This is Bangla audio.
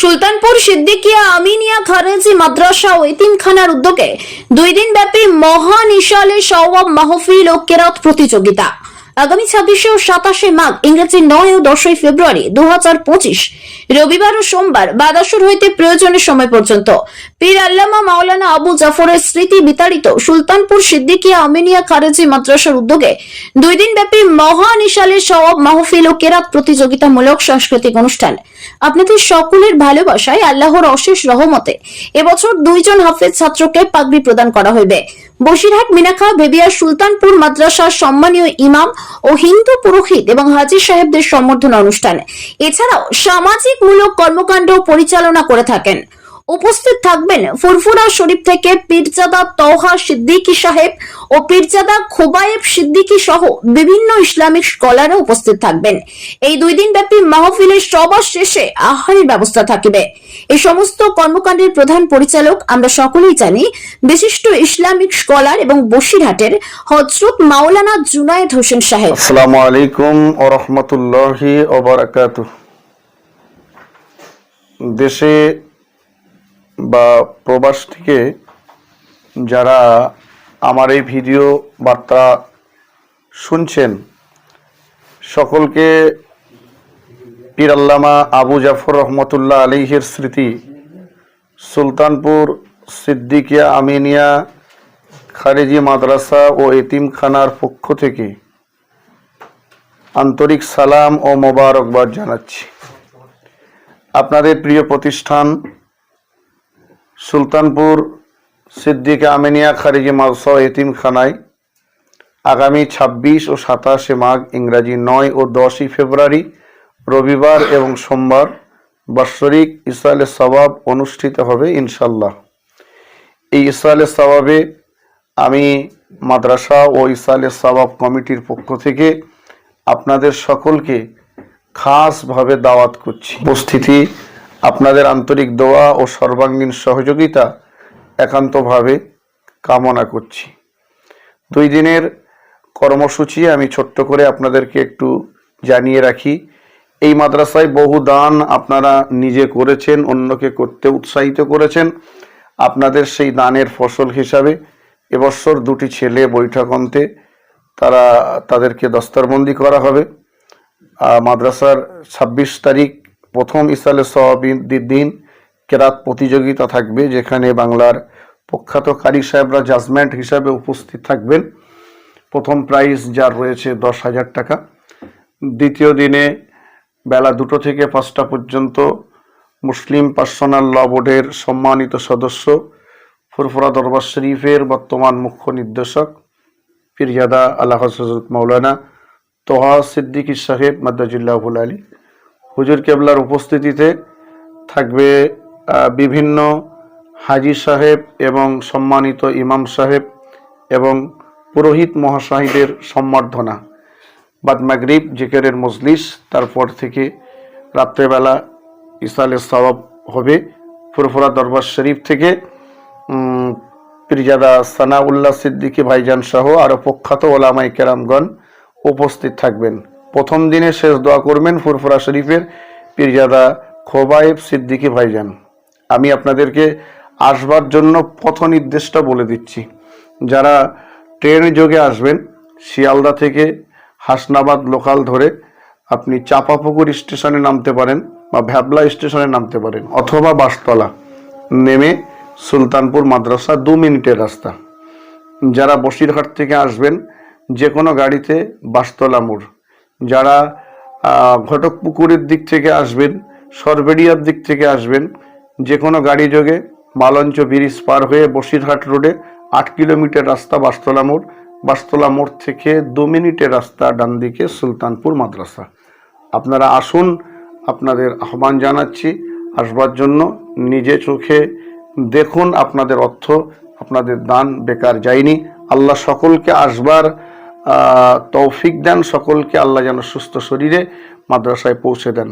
সুলতানপুর সিদ্দিকিয়া আমিনিয়া খারেজি মাদ্রাসা ও এতিমখানার উদ্যোগে দুই দিন ব্যাপী মহান ইশালে সওয়াব মাহফিল ও কেরাত প্রতিযোগিতা। আগামী ছাব্বিশে ও সাতাশে মাঘ, ইংরেজি নয় ও দশই ফেব্রুয়ারি দু রবিবার ও সোমবার বাদাসুর হইতে প্রয়োজনের সময় পর্যন্ত। পীর আল্লামা মাওলানা আবু জাফরের স্মৃতি বিতাড়িত সুলতানপুর সিদ্দিকিয়া আমিনিয়া খারেজি মাদ্রাসার উদ্যোগে দুই দিন ব্যাপী মহান ইশালে সওয়াব মাহফিল ও কেরাত প্রতিযোগিতামূলক সাংস্কৃতিক অনুষ্ঠান। আপনাদের সকলের ভালোবাসায় আল্লাহর অশেষ রহমতে এবছর দুইজন হাফেজ ছাত্রকে পাগড়ি প্রদান করা হইবে। বসিরহাট মিনাখা বেবিয়া সুলতানপুর মাদ্রাসার সম্মানীয় ইমাম ও হিন্দু পুরোহিত এবং হাজি সাহেবদের সম্বর্ধনা অনুষ্ঠানে। এছাড়াও সামাজিক মূলক কর্মকাণ্ড পরিচালনা করে থাকেন। উপস্থিত থাকবেন ফুরফুরা শরীফ থেকে পীরজাদা তৌহা সিদ্দিকী সাহেব ও পীরজাদা খোবায়েব সিদ্দিকী সহ বিভিন্ন ইসলামিক স্কলারও উপস্থিত থাকবেন। এই দুই দিন ব্যাপী মাহফিলের সবার শেষে আহারের ব্যবস্থা থাকিবে। এই সমস্ত কর্মকাণ্ডের প্রধান পরিচালক আমরা সকলেই জানি, বিশিষ্ট ইসলামিক স্কলার এবং বসিরহাটের হজরত মাওলানা জুনায়েদ হোসেন সাহেব। আসসালামু আলাইকুম ও রহমতুল্লাহি ওবরাকাত দেশে বা প্রবাস থেকে যারা আমার এই ভিডিও বার্তা শুনছেন, সকলকে পীর আল্লামা আবু জাফর রহমতুল্লাহ আলিহের স্মৃতি, সুলতানপুর সিদ্দিকিয়া আমিনিয়া খারেজি মাদ্রাসা ও এতিমখানার পক্ষ থেকে আন্তরিক সালাম ও মোবারকবাদ জানাচ্ছি। আপনাদের প্রিয় প্রতিষ্ঠান সুলতানপুর সিদ্দিক আমিনিয়া খারিজি মাদ্রাসা ও এতিমখানায় আগামী ছাব্বিশ ও সাতাশে মাঘ ইংরাজি নয় ও দশই ফেব্রুয়ারি রবিবার এবং সোমবার বাৎসরিক ইসরায়েলে সবাব অনুষ্ঠিত হবে ইনশাল্লাহ এই ইসরায়েলে সবাবে আমি মাদ্রাসা ও ইসরায়েলে সবাব কমিটির পক্ষ থেকে আপনাদের সকলকে খাসভাবে দাওয়াত করছি। উপস্থিতি আপনাদের আন্তরিক দোয়া ও সর্বাঙ্গীন সহযোগিতা একান্তভাবে কামনা করছি। দুই দিনের কর্মসূচি আমি ছোট্ট করে আপনাদেরকে একটু জানিয়ে রাখি। এই মাদ্রাসায় বহু দান আপনারা নিজে করেছেন, অন্যকে করতে উৎসাহিত করেছেন। আপনাদের সেই দানের ফসল হিসাবে এবছর দুটি ছেলে বৈঠক বৈঠকন্তে তারা তাদেরকে দস্তারবন্দি করা হবে। মাদ্রাসার ছাব্বিশ তারিখ প্রথম ইসালে দিন কেরাত প্রতিযোগিতা থাকবে, যেখানে বাংলার প্রখ্যাত কারি সাহেবরা জাজমেন্ট হিসাবে উপস্থিত থাকবেন। প্রথম প্রাইজ যার রয়েছে দশ হাজার টাকা। দ্বিতীয় দিনে বেলা দুটো থেকে পাঁচটা পর্যন্ত মুসলিম পার্সোনাল ল বোর্ডের সম্মানিত সদস্য, ফুরফুরা দরবার শরীফের বর্তমান মুখ্য নির্দেশক পীরজাদা আল্লাহ হজরত মৌলানা তোহা সিদ্দিকী সাহেব মাদ্দাজুল্লাহুল আলী। হুজুর কেবলার উপস্থিতিতে থাকবে বিভিন্ন হাজি সাহেব এবং সম্মানিত ইমাম সাহেব এবং পুরোহিত মহাশাহিদের সম্বর্ধনা। বাদ মাগরিব, জিকেরের মজলিস, তারপর থেকে রাত্রেবেলা ইসালে সওয়াব হবে। ফুরফুরা দরবার শরীফ থেকে পীরজাদা সানাউল্লাহ সিদ্দিকী ভাইজান সহ আরও প্রখ্যাত ওলামাই কেরামগণ উপস্থিত থাকবেন। প্রথম দিনে শেষ দোয়া করবেন ফুরফুরা শরীফের পীরজাদা খোবায়েব সিদ্দিকী ভাইজান। আমি আপনাদেরকে আসবার জন্য পথ নির্দেশটা বলে দিচ্ছি। যারা ট্রেন যোগে আসবেন, শিয়ালদা থেকে হাসনাবাদ লোকাল ধরে আপনি চাপাপুকুর স্টেশনে নামতে পারেন বা ভ্যাবলা স্টেশনে নামতে পারেন অথবা বাসতলা। নেমে সুলতানপুর মাদ্রাসা দু মিনিটের রাস্তা। যারা বসিরহাট থেকে আসবেন যে কোনো গাড়িতে বাসতলা মোড়। যারা ঘটকপুকুরের দিক থেকে আসবেন, সরবেড়িয়ার দিক থেকে আসবেন যে কোনো গাড়ি যোগে মালঞ্চ ব্রিজ পার হয়ে বসিরহাট রোডে আট কিলোমিটার রাস্তা বাস্তলা মোড়, বাসতলা মোড় থেকে দু মিনিটের রাস্তা ডান দিকে সুলতানপুর মাদ্রাসা। আপনারা আসুন, আপনাদের আহ্বান জানাচ্ছি, আসবার জন্য নিজে চোখে দেখুন আপনাদের অর্থ, আপনাদের দান বেকার যায়নি। আল্লাহ সকলকে আসবার তৌফিক দেন সকলকে আল্লাহ যেন সুস্থ শরীরে মাদ্রাসায় পৌঁছে দেন।